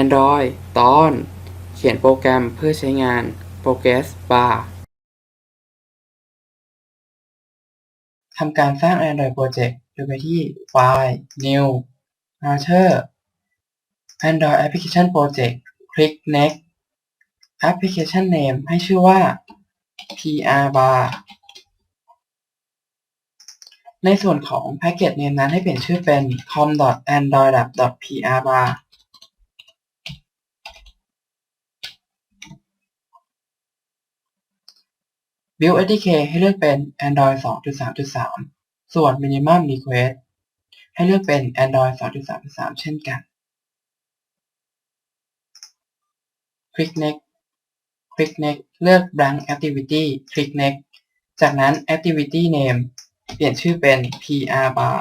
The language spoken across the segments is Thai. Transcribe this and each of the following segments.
Android ตอน เขียนโปรแกรมเพื่อใช้งาน Progress Bar ทำการสร้าง Android Project โดยไปที่ File New Launcher Android Application Project คลิก Next Application Name ให้ชื่อว่า PR Bar ในส่วนของ Package Name นั้นให้เปลี่ยนชื่อเป็น com.android.pr bar Build SDK ให้เลือกเป็น Android 2.3.3 ส่วน Minimum Request ให้เลือกเป็น Android 2.3.3 เช่นกันคลิก Next คลิก Next เลือก Blank Activity คลิก Next จากนั้น Activity Name เปลี่ยนชื่อเป็น PR bar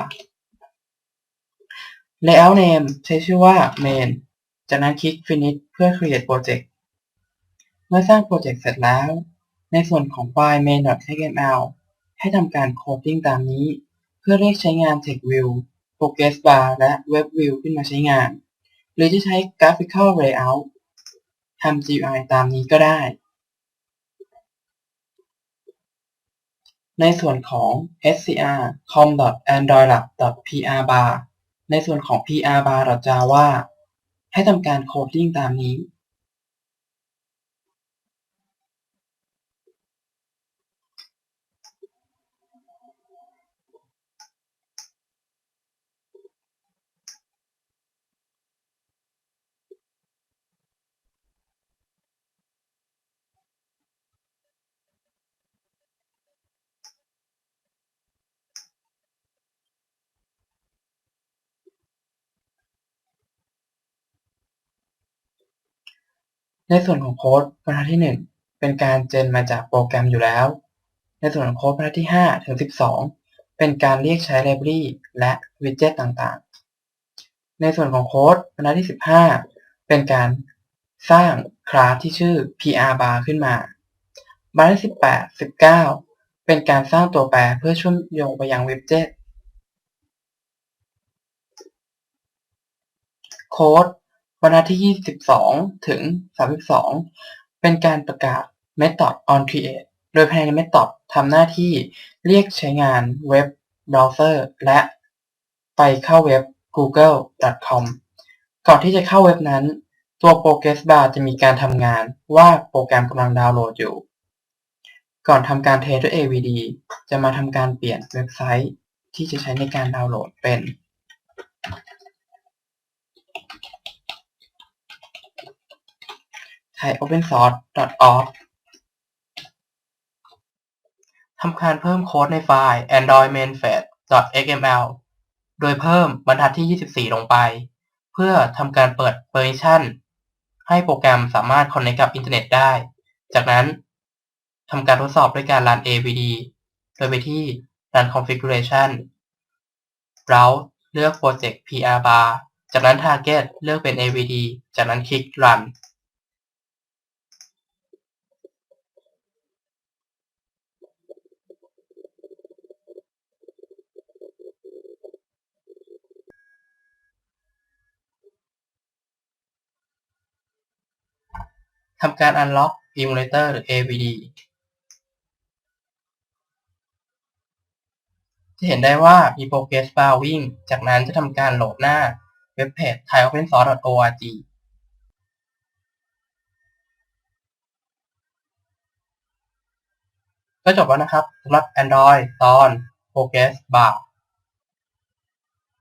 Layout Name ใช้ชื่อว่า Main จากนั้นคลิก Finish เพื่อ Create Project เมื่อสร้างโปรเจกต์เสร็จแล้ว ในส่วนของไฟล์ main.xml ให้ทำการโคดดิ้งตามนี้ เพื่อเรียกใช้งาน TextView Progress Bar และ Web View ขึ้นมาใช้งาน หรือจะใช้ Graphical Layout ทำ GUI ตามนี้ก็ได้ ในส่วนของ scr com.androidlab.prbar ในส่วนของ prbar.java ให้ทำการโคดดิ้งตามนี้ ในส่วนของโค้ดบรรทัดที่ 1 เป็นการเจนมาจากโปรแกรมอยู่แล้ว ในส่วนของโค้ดบรรทัดที่5ถึง12 เป็นการเรียกใช้ไลบรารีและวิดเจ็ตต่างๆ ในส่วนของโค้ดบรรทัดที่ 15 เป็นการสร้างคลาสที่ชื่อ PR bar ขึ้นมา บรรทัดที่18 19 เป็นการสร้างตัวแปรเพื่อเชื่อมโยงไปยังวิดเจ็ตโค้ด บรรทัดที่ 22 ถึง 32 เป็นการประกาศ method on create โดยภายใน method ทำหน้าที่เรียกใช้งานเว็บเบราว์เซอร์และไปเข้าเว็บ google.com ก่อนที่จะเข้าเว็บนั้น ตัว progress bar จะมีการทำงานว่าโปรแกรมกำลังดาวน์โหลดอยู่ ก่อนทำการเทสด้วย AVD จะมาทำการเปลี่ยนเว็บไซต์ที่จะใช้ในการดาวน์โหลดเป็น thaiOpenSource.org ทำการเพิ่มโค้ดในไฟล์ android mainfet.xml โดยเพิ่มบรรทัดที่ 24 ลงไป เพื่อทำการเปิด permission ให้โปรแกรมสามารถ connect กับอินเทอร์เน็ตได้ จากนั้นทำการทดสอบด้วยการ run avd โดยไปที่ run configuration browse เลือก project PR bar จากนั้น target เลือกเป็น avd จากนั้นคลิก run ทำการ unlock emulator หรือ avd จะเห็นได้ว่ามี progress bar วิ่ง จากนั้นจะทำการโหลดหน้าเว็บเพจ thaiOpenSource.org ก็จบแล้วนะครับสำหรับ Android ตอน Progress Bar